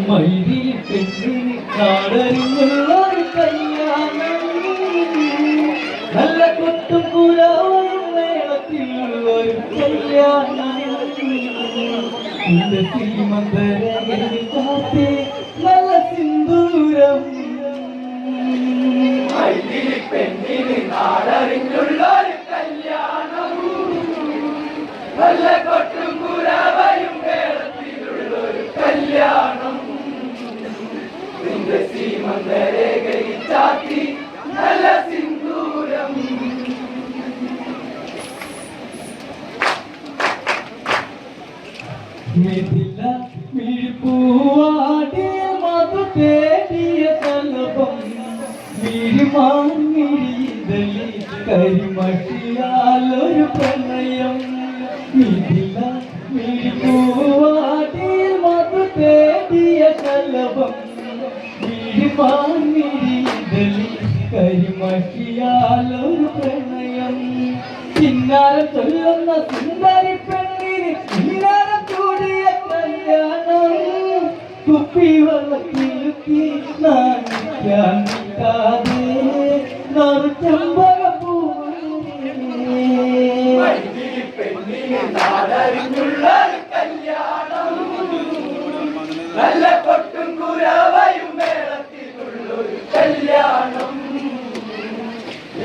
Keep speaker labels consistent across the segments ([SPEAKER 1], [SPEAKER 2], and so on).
[SPEAKER 1] മൈതിൽ പെണ്ണിന് കാടരുമുള്ള കല്യാണം നല്ല കൊട്ടും പുരാവനും മേളത്തിലുള്ള ഒരു കല്യാണം നല്ല സിന്ദൂരം
[SPEAKER 2] പെണ്ണിന് കാടറിഞ്ഞൊരു നിന്റെ ശ്രീമന്തരേഖയിൽ ചാത്തി
[SPEAKER 1] കരിമഷിയാലൊരു പ്രണയം. ചിന്നാരം സുന്ദരി കുപ്പി
[SPEAKER 2] പെണ്ണിന് നാടറിഞ്ഞുള്ളൊരു കല്യാണം നല്ല കൊട്ടും കുരവയും മേളത്തിലുള്ളൊരു കല്യാണം നിന്റെ ശ്രീ
[SPEAKER 1] പൂവാടിയിൽ മധു തേടിയ കലപം മിഴിമാൻ മിഴിതലി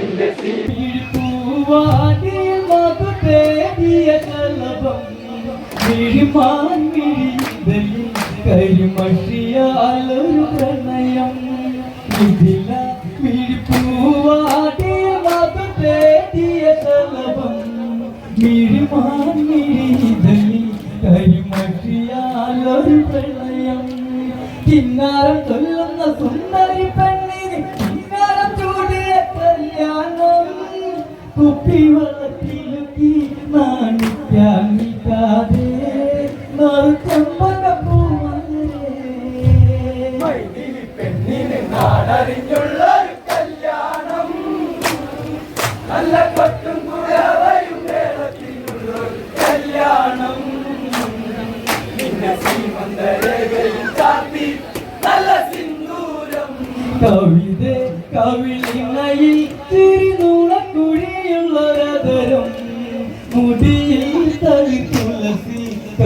[SPEAKER 1] കരിമഷിയാലൊരു പ്രണയം. ഇതില മിഴിപ്പൂവാടിയിൽ മധു തേടിയ കലപം മിഴിമാൻ മിഴിതലി കരിമഷിയാലൊരു പ്രണയം. കിന്നാരം ചൊല്ലുന്ന സുന്ദരി പെണ്ണിന് വെള്ളത്തിലുക്കി നാണിക്കാൻ നിൽക്കാതെ
[SPEAKER 2] മൈതിരി പെണ്ണിന് നാടറിഞ്ഞുള്ളൊരു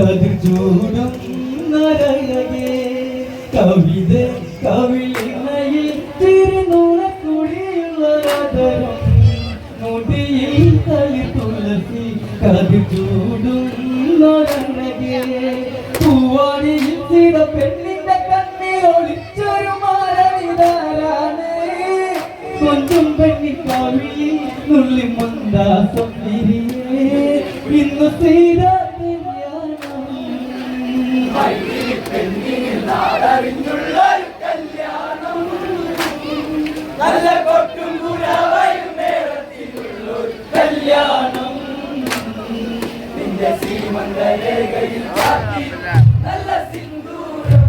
[SPEAKER 1] കതിർ ചൂടും നരകേ കവിത കവിളിണയിൽ
[SPEAKER 2] നല്ല കൊട്ടും കല്യാണം നല്ല സിന്ദൂരം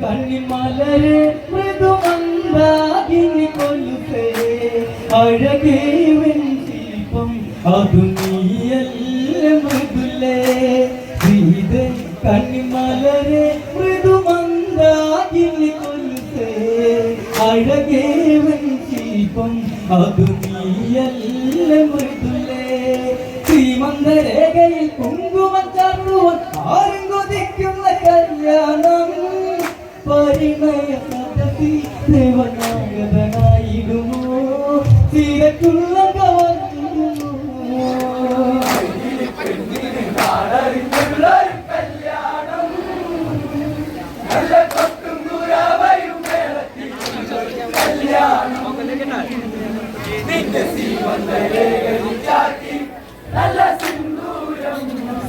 [SPEAKER 1] കണ്ണിമലരെ മൃദുമന്ദാകിനി കൊലുസേ അഴകേ ശില്പം അതു ശില്പം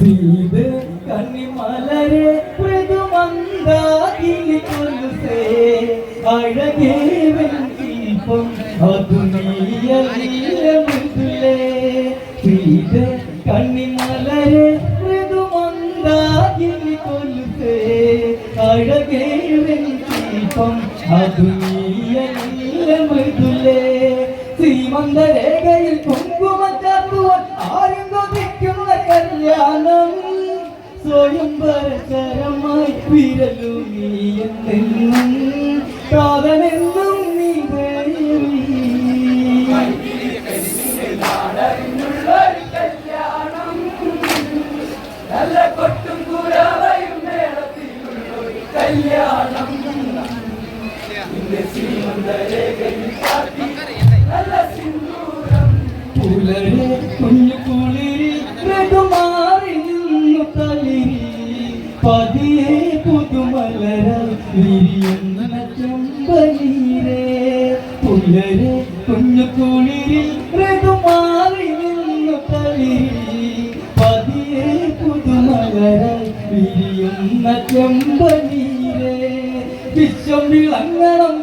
[SPEAKER 2] സിന്ദൂരം
[SPEAKER 1] സീത കണ്ണിമലരെ മൃദുമന്ദാകിനി കൊലുസേ അഴകേ ശില്പം അതു നീയല്ല മൃദുലേ സീത കണ്ണിമലരെ മൃദുമന്ദാകിനി കൊലുസേ അഴകേ ശില്പം അതു നീയല്ല മൃദുലേ ശ്രീമന്തരേഖയിൽ കുങ്കുമച്ചാത്തുവാൻ ആരും കൊതിക്കുന്ന കല്യാണം സ്വയംവരകരമായി വിരലു നീ എന്നെന്നും കാതനെന്നും നീ
[SPEAKER 2] കല്യാണം നല്ല സിന്ദൂരം
[SPEAKER 1] പുലരെ കുഞ്ഞു കുളിരിൽ പതിയെ പുതുമലര വിരിയുന്ന ചെമ്പനീരേ പുലരെ കുഞ്ഞു കുളിരിൽ ഋതുമാറി നിന്നു തളിരി. പതിയെ പുതുമലര വിരിയുന്ന ചെമ്പനീരേ വിശ്വം വിളങ്ങണം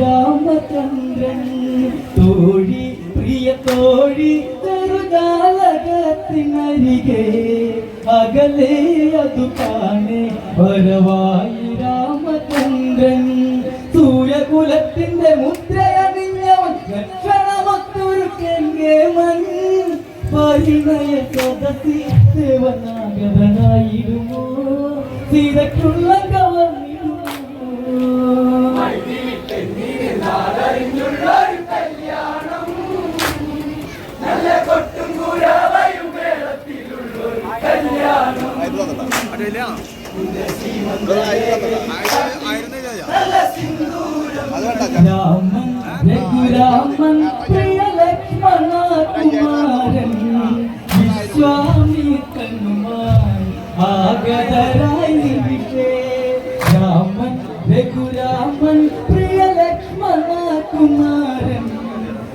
[SPEAKER 1] രാമചന്ദ്രൻ തോഴി പ്രിയ തോഴി ചെറുജാലകത്തിനരികെ അകലെ അതു കാണെ വരവായി രാമചന്ദ്രൻ. സൂര്യകുലത്തിന്റെ മുദ്രയണിഞ്ഞവൻ ലക്ഷണമൊത്തൊരു മൻ. പരിണയ സദസി ദേവനാഗതനായിരുന്നു. സീതയ്ക്കുള്ള
[SPEAKER 2] നല്ല
[SPEAKER 1] രഘുരാമൻ പ്രിയ ലക്ഷ്മണ കുമാരൻ വിശ്വാമിത്രനുമായി ആഗതരായി രാമൻ രഘുരാമൻ പ്രിയ ലക്ഷ്മണ കുമാരൻ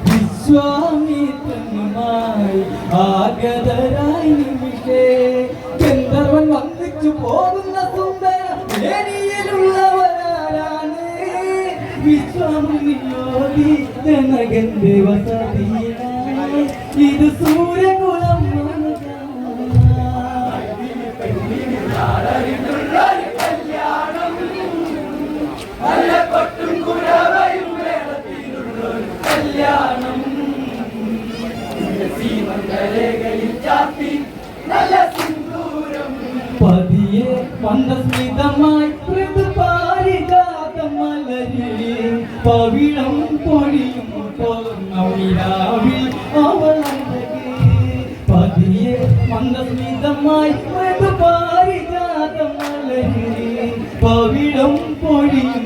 [SPEAKER 1] വിശ്വാമിത്രനുമായി ആഗതരായി പോകുന്ന സുന്ദര വേദിയിലുള്ളവരാരാണ് വിശ്വാമിയോതി ജനകന്റെ വസതിയായി ഇത്
[SPEAKER 2] നാടറിഞ്ഞുള്ളൊരു കല്യാണം. ശ്രീമന്തരേഖയിൽ ചാത്തി നല്ല സിന്ദൂരം
[SPEAKER 1] പതിയെ മന്ദസ്മിതമായി മൃദുപാരിജാതമലരിലെ പവിഴം പൊഴിയും പൗർണമിരാവിൽ അവളഴകേ പതിയെ മന്ദസ്മിതമായി മൃദുപാരിജാതമലരിലെ പവിഴം പൊഴിയും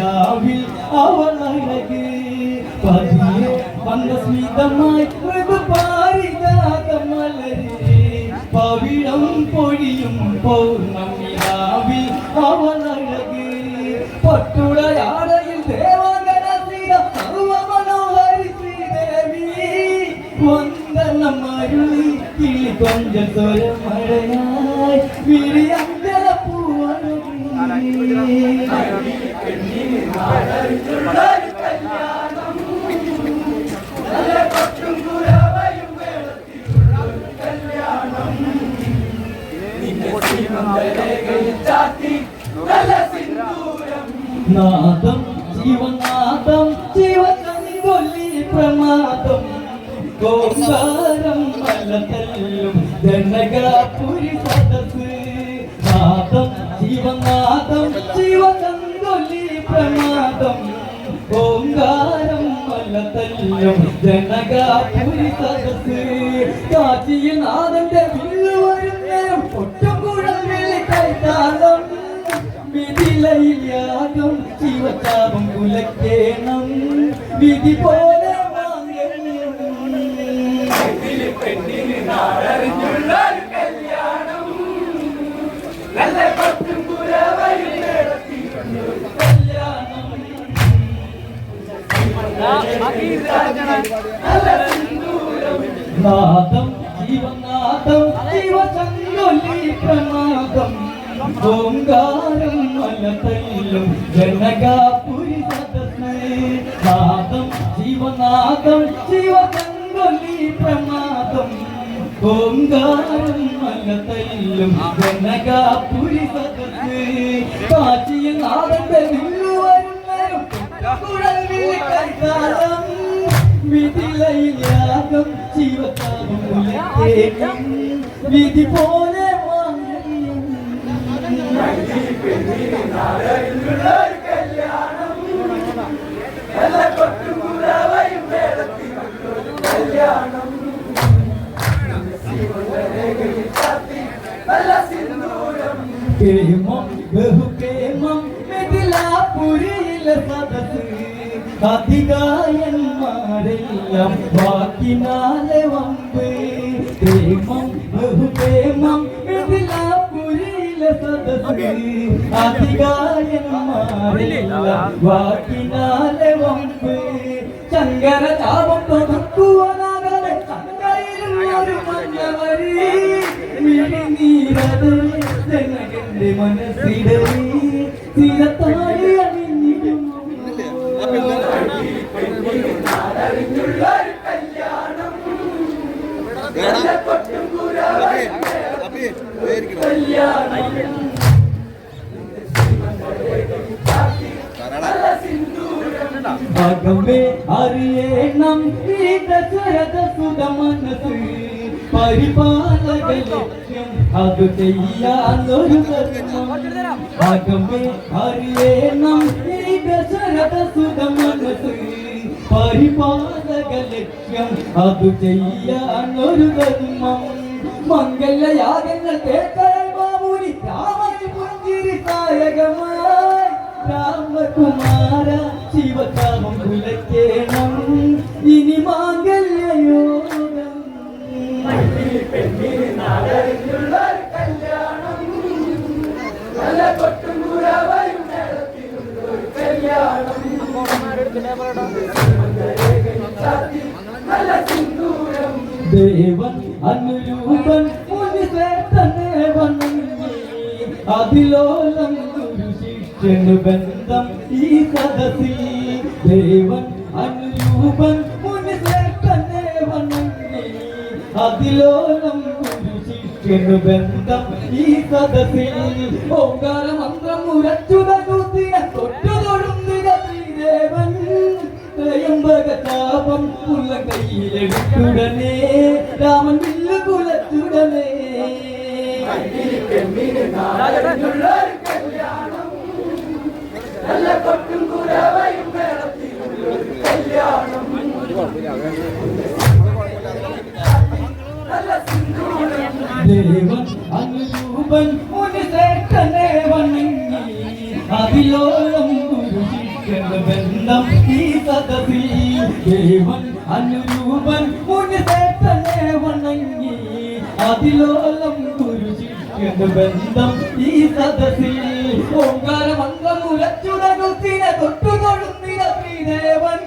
[SPEAKER 1] പൗർണമിരാവിൽ അവളഴക്. പതിയെ വന്ദസ്മിതമായി പാരിജാതമലരെ പവിഴം പൊഴിയും പൗർണമിരാവിൽ അവളഴക്. പട്ടുടയാടയിൽ ദേവഗണ സ്ഥിര സർവമനോഹരി ശ്രീദേവി വന്ദനം അരുളി കിളി കൊഞ്ച സ്വരമഴയായി വിളി ജനകാപുരി സദസ് കാശിയിൽ നാദന്റെ വില്ലു വരുന്നേരം ഒട്ടും കുഴൽ കൈതാളം വിധിലയിൽ യാഗം. ശിവതാപം കുലക്കേണം വിധി പോലെ
[SPEAKER 2] പെണ്ണിന് നാടറിഞ്ഞുള്ള കല്യാണം. നല്ല പട്ടും
[SPEAKER 1] നാദം ജീവനാദം ശിവചങ്കൊല്ലി പ്രമാദം ഓങ്കാരം മലതല്ലും ജനകാപുരി സദസ്സേ. നാദം ജീവനാദം ശിവചങ്കൊല്ലി പ്രമാദം ഓങ്കാരം മലതല്ലും ജനകാപുരി സദസ്സേ. കാശിയിൽ നാദന്റെ വില്ലു വരുന്നേരം കുഴലിൽ കൈകാലം വിധിലയാകം ശിവതാപം ഉലക്കേണം വിധി പോലെ
[SPEAKER 2] കല്യാണം
[SPEAKER 1] സദസ് അധികായന്മാരെല്ലാം വാക്കിനാലെ വമ്പ് കേമം ബഹുകേമം മിഥിലാപുരിയിലെ സദസ് അധികായന്മാരെല്ലാം വാക്കിനാലെ വമ്പ് ശങ്കര ചാപം തൊതുക്കുവാനാകാതെ ശങ്കയിലും ഒരു മഞ്ഞവരി മിഴിനീരത് ജനകന്റെ മനസ്സിടറി തിരത്താടി അകമേ അറിയണം ഈ ദശരഥ സുത മനസ്സ് പരിപാലക ലക്ഷ്യം അത് ചെയ്യാനൊരു അകമേ അറിയണം ഈ ദശരഥ സുത മനസ്സ് പരിപാലക ലക്ഷ്യം അത് ചെയ്യാനൊരു ധർമ്മം മംഗലയാഗങ്ങൾ കേൾക്കാൻ നായകമായി രാമകുമാര ശിവകാമം കുലക്കേണം ഇനി മാംഗല്യയോഗം
[SPEAKER 2] പെണ്ണിന് നാടറിഞ്ഞുള്ള ഒരു കല്യാണം നല്ല കൊട്ടും കുരവയും മേളത്തിലുള്ളൊരു കല്യാണം ചാത്തി നല്ല സിന്ദൂരം
[SPEAKER 1] ദേവൻ അനുരൂപൻ മുനിശ്രേഷ്ഠനെ വണങ്ങി അതിലോലം ഗുരു ശിഷ്യന് ബന്ധം ഈ സദസ്സിൽ. ദേവൻ അനുരൂപൻ മുനിശ്രേഷ്ഠനെ വണങ്ങി അതിലോലം ഗുരു ശിഷ്യന് ബന്ധം ഈ സദസ്സിൽ. ഓങ്കാര മന്ത്രം ഉരച്ചുതൂത്തിന തൊട്ടു ത്രയംബകതാപം ഉള്ള കയ്യിലെടുത്തുടനെ രാമൻ വില്ല വണങ്ങി അതിലോളം ഗുരു ശിഷ്യന്റെ ബന്ധം ഈ സദസ്സിൽ ദേവൻ അനുരൂപൻ മുനിശ്രേഷ്ഠനെ വണങ്ങി അതിലോളം ഗുരു ശിഷ്യന്റെ ബന്ധം ഈ സദസ്സിൽ ഓങ്കാര മന്ത്രം ഉരച്ചുടകുത്തിനെ തൊട്ടു തൊഴുന്നിര ശ്രീദേവൻ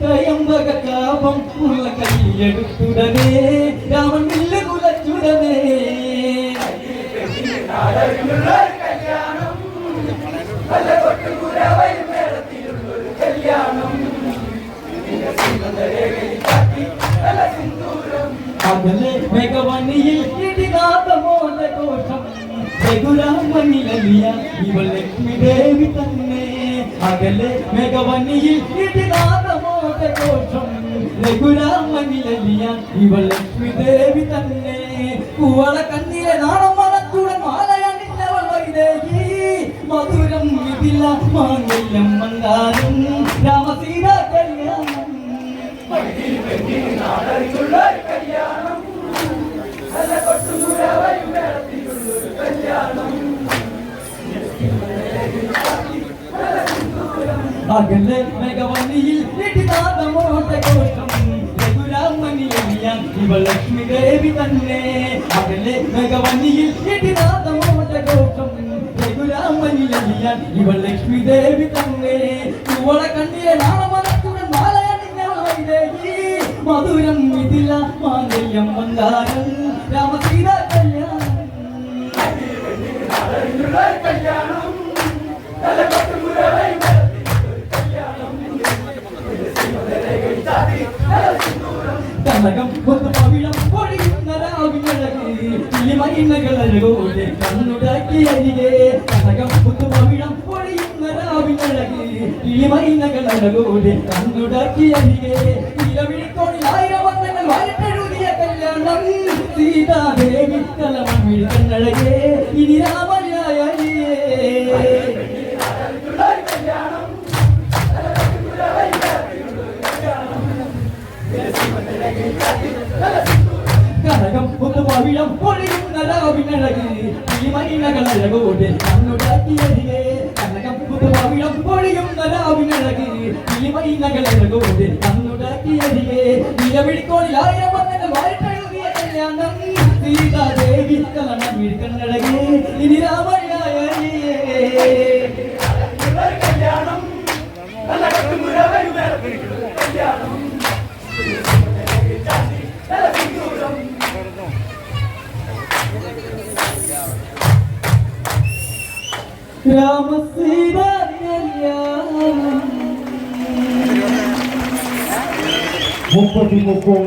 [SPEAKER 1] ത്രയംബക കാപം ഉള്ള കൈയെടുത്തുടനെ രാമൻ വില്ല് കുലച്ചുടനെ
[SPEAKER 2] കല്യാണം നല്ല കൊട്ടും കുരവയും മേളത്തിലുള്ളൊരു കല്യാണം സിന്ദരേഖയിൽ ചാത്തി നല്ല സിന്ദൂരം
[SPEAKER 1] അകലെ മെഗവണിയിൽ ഇടിനാഥമോല കോശം രഘുരാമനിലിയ ഇവൾ ലക്ഷ്മി ദേവി തന്നെ. അകലെ മെഗവണിയിൽ ഇടിനാഥമോല കോശം രഘുരാമനിലിയ ഇവൾ ലക്ഷ്മി ദേവി തന്നെ. പൂവള കണ്ണിലെ നാണം മണത്തുടൻ മാലയണിഞ്ഞവൾ വൈദേഹി. മധുരം ഇതില്ല മാങ്ങല്യം മന്ദാരം. രാമസീത കല്യാണം. അകലെ മേഘവന്നിയിൽ ഇടിനാദമോട്ടഘോഷം രഘുരാമനിയറിയാൻ ഇവൾ ലക്ഷ്മി ദേവി തന്നെ. അകലെ മേഘവന്നിയിൽ ഇടിനാദമോട്ടഘോഷം രഘുരാമനിയറിയാൻ ഇവൾ ലക്ഷ്മി ദേവി തന്നെ. ഇവളെ കണ്ണിലെ നാമനത്തുടൻ മാലയണിഞ്ഞവൾ വൈദേഹി മധുരം മിഥില മാംഗല്യം മന്ദാരം. രാമസീത കല്യാണം.
[SPEAKER 2] കല്യാണം.
[SPEAKER 1] കനകം കൊന്നു പവിഴം പൊഴിയുന്ന രാവിനഴക് കിളിമയിന്നകളഴകോടെ കണ്ണുടാക്കി അരികെ. കനകം കൊന്നു പവിഴം പൊഴിയുന്ന രാവിനഴക് കിളിമയിന്നകളഴകോടെ കണ്ണുടാക്കി അരികെ. ഇലവിഴിക്കോണിൽ ആയിരം വർണങ്ങൾ വാരിട്ടെഴുതിയ കല്യാണം. സീതാദേവി കലമണ്ണിൽ കണ്ണഴകേ ഇനി രാമനായ
[SPEAKER 2] നാടറിഞ്ഞുള്ള ഒരു കല്യാണം നല്ല കൊട്ടുകുരവയും മേളത്തിലുള്ളൊരു കല്യാണം സിംഹരേഖയിൽ ചാടി നല്ല സിന്ദൂരം
[SPEAKER 1] കനകം ഒന്ന് പവിഴം പൊഴിയുന്ന രാവിനഴക് കിളിമയിനകളഴകോടെ കണ്ണുടാക്കിയരികെ കനകം ഒന്ന് പവിഴം പൊഴിയുന്ന രാവിനഴക് കിളിമയിനകളഴകോടെ കണ്ണുടാക്കിയരികെ നിലവിളിക്കോളിൽ ആയിരം വർണങ്ങൾ വായിട്ടെഴുതിയ കല്യാണം സീതാദേവി
[SPEAKER 2] കല്യാണം
[SPEAKER 1] കല്യാണം
[SPEAKER 3] മുപ്പത്തി മുപ്പത്